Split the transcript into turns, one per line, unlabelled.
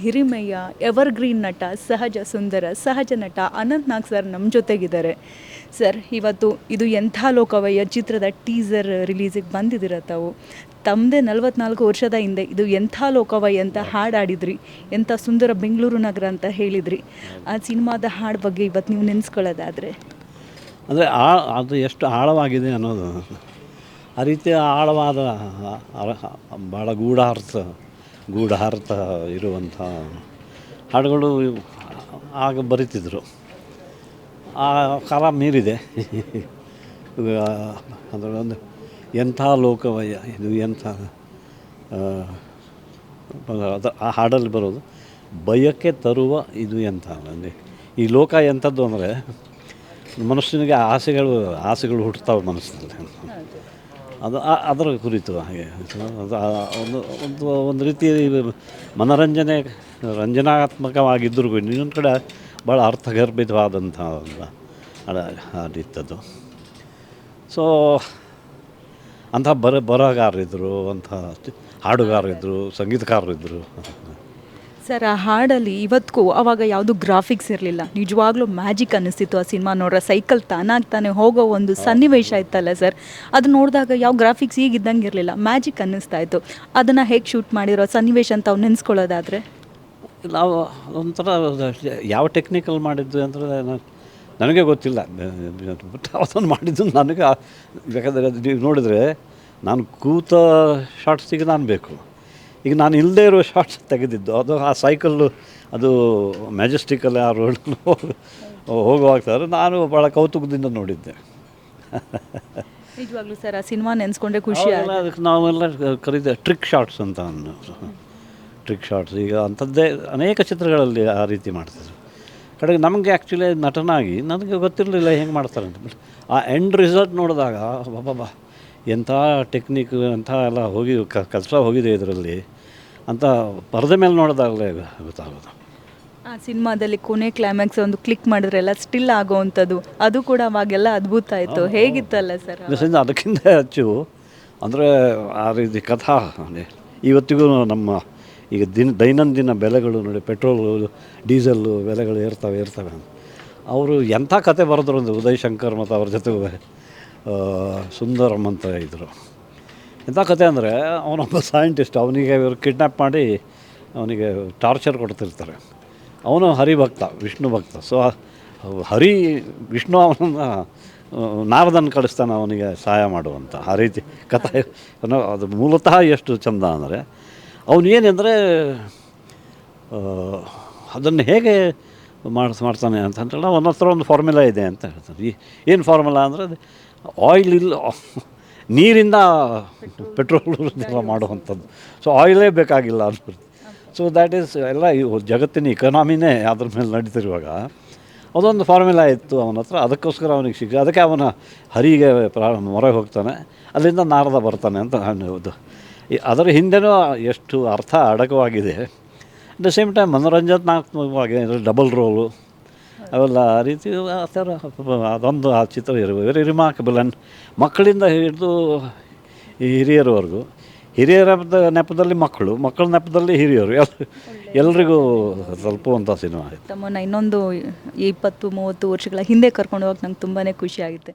ಹಿರಿಮೆಯ evergreen ನಟ, ಸಹಜ ಸುಂದರ, ಸಹಜ ನಟ ಅನಂತ್ ನಾಗ್ ಸರ್ ನಮ್ಮ ಜೊತೆಗಿದ್ದಾರೆ. ಸರ್ ಇವತ್ತು ಇದು ಎಂಥ ಲೋಕವಯ್ಯ ಚಿತ್ರದ ಟೀಸರ್ ರಿಲೀಸಿಗೆ ಬಂದಿದ್ದೀರ ತಾವು ತಮ್ಮದೇ ನಲವತ್ನಾಲ್ಕು ವರ್ಷದ ಹಿಂದೆ ಇದು ಎಂಥ ಲೋಕವಯ್ಯ ಅಂತ ಹಾಡಾಡಿದ್ರಿ, ಎಂಥ ಸುಂದರ ಬೆಂಗಳೂರು ನಗರ ಅಂತ ಹೇಳಿದ್ರಿ. ಆ ಸಿನಿಮಾದ ಹಾಡು ಬಗ್ಗೆ ಇವತ್ತು ನೀವು ನೆನೆಸ್ಕೊಳ್ಳೋದಾದರೆ.
ಅಂದರೆ ಆ, ಅದು ಎಷ್ಟು ಆಳವಾಗಿದೆ ಅನ್ನೋದು, ಆ ರೀತಿಯ ಆಳವಾದ ಭಾಳ ಗೂಢಾರ್ಥ. ಗೂಢಾರ್ಥ ಇರುವಂಥ ಹಾಡುಗಳು ಆಗ ಬರಿತಿದ್ರು. ಆ ಕಾಲ ಮೀರಿದೆ. ಅದರೊಂದು ಎಂಥ ಲೋಕವಯ್ಯ, ಇದು ಎಂಥ ಅದು ಆ ಹಾಡಲ್ಲಿ ಬರೋದು, ಭಯಕ್ಕೆ ತರುವ ಇದು ಎಂಥ ಅಂದರೆ, ಈ ಲೋಕ ಎಂಥದ್ದು ಅಂದರೆ ಮನುಷ್ಯನಿಗೆ ಆಸೆಗಳು ಆಸೆಗಳು ಹುಟ್ಟುತ್ತವೆ ಮನಸ್ಸಿನಲ್ಲಿ. ಅದು ಅದರ ಕುರಿತು ಹಾಗೆ. ಒಂದು ಒಂದು ಒಂದು ರೀತಿ ಮನರಂಜನೆ, ರಂಜನಾತ್ಮಕವಾಗಿದ್ದರೂ ಇನ್ನೊಂದು ಕಡೆ ಭಾಳ ಅರ್ಥಗರ್ಭಿತವಾದಂಥ ಹಾಡಿತ್ತದು ಸೊ ಅಂಥ ಬರ, ಬರಹಗಾರರಿದ್ದರು, ಅಂಥ ಹಾಡುಗಾರರಿದ್ದರು, ಸಂಗೀತಕಾರರಿದ್ದರು.
ಸರ್ ಆ ಹಾಡಲ್ಲಿ ಇವತ್ತಿಗೂ ಅವಾಗ ಯಾವುದು ಗ್ರಾಫಿಕ್ಸ್ ಇರಲಿಲ್ಲ. ನಿಜವಾಗ್ಲೂ ಮ್ಯಾಜಿಕ್ ಅನ್ನಿಸ್ತಿತ್ತು ಆ ಸಿನಿಮಾ ನೋಡ್ರೆ. ಸೈಕಲ್ ತಾನಾಗಿ ತಾನೇ ಹೋಗೋ ಒಂದು ಸನ್ನಿವೇಶ ಇತ್ತಲ್ಲ ಸರ್. ಅದು ನೋಡಿದಾಗ ಯಾವ ಗ್ರಾಫಿಕ್ಸ್ ಈಗ ಇದ್ದಂಗೆ ಇರಲಿಲ್ಲ. ಮ್ಯಾಜಿಕ್ ಅನ್ನಿಸ್ತಾ ಇತ್ತು. ಅದನ್ನು ಹೇಗೆ ಶೂಟ್ ಮಾಡಿರೋ ಸನ್ನಿವೇಶ ಅಂತ ಅವ್ನು ನೆನೆಸ್ಕೊಳ್ಳೋದಾದರೆ?
ನಾವು ಒಂಥರ ಯಾವ ಟೆಕ್ನಿಕಲ್ ಮಾಡಿದ್ದು ಅಂದರೆ ನನಗೆ ಗೊತ್ತಿಲ್ಲ. ಬಟ್ ಅವತ್ತೊಂದು ಮಾಡಿದ್ದು ನನಗೆ ಬೇಕಾದರೆ ನೀವು ನೋಡಿದರೆ ನಾನು ಕೂತ ಶಾರ್ಟ್ಸಿಗೆ ನಾನು ಬೇಕು. ಈಗ ನಾನು ಇಲ್ಲದೆ ಇರೋ ಶಾರ್ಟ್ಸ್ ತೆಗೆದಿದ್ದು. ಅದು ಆ ಸೈಕಲ್ಲು ಅದು ಮ್ಯಾಜೆಸ್ಟಿಕಲ್ಲಿ ಆ ರೋಡ್ ಹೋಗುವಾಗ ಸರ್ ನಾನು ಭಾಳ ಕೌತುಕದಿಂದ ನೋಡಿದ್ದೆ.
ನಿಜವಾಗ್ಲೂ ಸರ್ ಆ ಸಿನಿಮಾ ನೆನೆಸ್ಕೊಂಡ್ರೆ ಖುಷಿ
ಅದಕ್ಕೆ ನಾವೆಲ್ಲ ಕರೀತೇವೆ ಟ್ರಿಕ್ ಶಾರ್ಟ್ಸ್ ಅಂತ ಅನ್ನು ಟ್ರಿಕ್ ಶಾರ್ಟ್ಸ್ ಈಗ ಅಂಥದ್ದೇ ಅನೇಕ ಚಿತ್ರಗಳಲ್ಲಿ ಆ ರೀತಿ ಮಾಡ್ತಾರೆ. ಕಡೆಗೆ ನಮಗೆ ಆ್ಯಕ್ಚುಲಿ ನಟನಾಗಿ ನನಗೆ ಗೊತ್ತಿರಲಿಲ್ಲ ಹೆಂಗೆ ಮಾಡ್ತಾರೆ ಅಂತ. ಆ ಎಂಡ್ ರಿಸಲ್ಟ್ ನೋಡಿದಾಗ ಬಾಬಾ ಎಂಥ ಟೆಕ್ನಿಕ್ ಅಂಥ ಎಲ್ಲ ಹೋಗಿ ಕೆಲಸ ಹೋಗಿದೆ ಇದರಲ್ಲಿ ಅಂತ ಪರದೆ ಮೇಲೆ ನೋಡಿದಾಗಲೇ ಗೊತ್ತಾಗೋದು.
ಆ ಸಿನಿಮಾದಲ್ಲಿ ಕೊನೆ ಕ್ಲೈಮ್ಯಾಕ್ಸ್ ಒಂದು ಕ್ಲಿಕ್ ಮಾಡಿದ್ರೆಲ್ಲ ಸ್ಟಿಲ್ ಆಗೋವಂಥದ್ದು. ಅದು ಕೂಡ ಅವಾಗೆಲ್ಲ ಅದ್ಭುತ ಆಯಿತು. ಹೇಗಿತ್ತಲ್ಲ ಸರ್?
ಅದಕ್ಕಿಂತ ಹೆಚ್ಚು ಅಂದರೆ ಆ ರೀತಿ ಕಥಾ ಇವತ್ತಿಗೂ ನಮ್ಮ ಈಗ ದಿನ ದೈನಂದಿನ ಬೆಲೆಗಳು ನೋಡಿ ಪೆಟ್ರೋಲು ಡೀಸೆಲ್ಲು ಬೆಲೆಗಳು ಏರ್ತವೆ ಏರ್ತವೆ ಅಂತ. ಅವರು ಎಂಥ ಕತೆ ಬರೆದ್ರು ಅಂದರೆ ಉದಯ್ ಶಂಕರ್ ಮತ್ತು ಅವ್ರ ಜೊತೆ ಸುಂದರಮ್ ಅಂತ ಇದ್ದರು ಎಂಥ ಕತೆ ಅಂದರೆ, ಅವನೊಬ್ಬ ಸೈಂಟಿಸ್ಟ್ ಅವನಿಗೆ ಇವರು ಕಿಡ್ನ್ಯಾಪ್ ಮಾಡಿ ಅವನಿಗೆ ಟಾರ್ಚರ್ ಕೊಡ್ತಿರ್ತಾರೆ. ಅವನು ಹರಿಭಕ್ತ, ವಿಷ್ಣು ಭಕ್ತ. ಸೊ ಹರಿ, ವಿಷ್ಣು ಅವನನ್ನು ನಾರದನ್ ಕಳಿಸ್ತಾನೆ ಅವನಿಗೆ ಸಹಾಯ ಮಾಡುವಂಥ ಆ ರೀತಿ ಕಥೆ. ಅದು ಮೂಲತಃ ಎಷ್ಟು ಚಂದ ಅಂದರೆ, ಅವನು ಏನೆಂದರೆ ಅದನ್ನು ಹೇಗೆ ಮಾಡಿಸ್, ಮಾಡ್ತಾನೆ ಅಂತಂದ್ರೆ ಅವನ ಹತ್ರ ಒಂದು ಫಾರ್ಮುಲಾ ಇದೆ ಅಂತ ಹೇಳ್ತಾನೆ. ಈ, ಏನು ಫಾರ್ಮುಲಾ ಅಂದರೆ ಅದು ಆಯಿಲ್ ಇಲ್ಲ. ನೀರಿಂದ ಪೆಟ್ರೋಲ್ ಎಲ್ಲ ಮಾಡುವಂಥದ್ದು. ಸೊ ಆಯಿಲೇ ಬೇಕಾಗಿಲ್ಲ ಅನ್ಬಿಡ್ತು. ಸೊ ದ್ಯಾಟ್ ಈಸ್ ಎಲ್ಲ ಜಗತ್ತಿನ ಇಕನಾಮಿನೇ ಅದ್ರ ಮೇಲೆ ನಡೀತಿರುವಾಗ ಅದೊಂದು ಫಾರ್ಮುಲಾ ಇತ್ತು ಅವನ ಹತ್ರ. ಅದಕ್ಕೋಸ್ಕರ ಅವನಿಗೆ ಶಿಕ್ಷೆ. ಅದಕ್ಕೆ ಅವನ ಹರಿಗೆ ಪ್ರಾ ಮೊರೆ ಹೋಗ್ತಾನೆ. ಅಲ್ಲಿಂದ ನಾರದ ಬರ್ತಾನೆ ಅಂತ ಅನ್ನೋದು ಅದರ ಹಿಂದೆನೂ ಎಷ್ಟು ಅರ್ಥ ಅಡಕವಾಗಿದೆ. ಅಟ್ ದ ಸೇಮ್ ಟೈಮ್ ಮನೋರಂಜನಾತ್ಮಕವಾಗಿ ಡಬಲ್ ರೋಲು ಅವೆಲ್ಲ ಆ ರೀತಿ ಆ ಥರ ಅದೊಂದು ಆ ಚಿತ್ರ ಇರುವ ವೆರಿ ರಿಮಾರ್ಕಬಲ್ ಆ್ಯಂಡ್ ಮಕ್ಕಳಿಂದ ಹಿಡಿದು ಹಿರಿಯರವರೆಗೂ. ಹಿರಿಯರ ನೆಪದಲ್ಲಿ ಮಕ್ಕಳು, ಮಕ್ಕಳ ನೆಪದಲ್ಲಿ ಹಿರಿಯರು. ಎಲ್ಲರಿಗೂ ಎಲ್ರಿಗೂ ತಲುಪುವಂಥ ಸಿನಿಮಾ ಆಯಿತು.
ತಮ್ಮನ್ನ ಇನ್ನೊಂದು ಇಪ್ಪತ್ತು, ಮೂವತ್ತು ವರ್ಷಗಳ ಹಿಂದೆ ಕರ್ಕೊಂಡು ಹೋಗಕ್ಕೆ ನಂಗೆ ತುಂಬಾ ಖುಷಿ ಆಗುತ್ತೆ.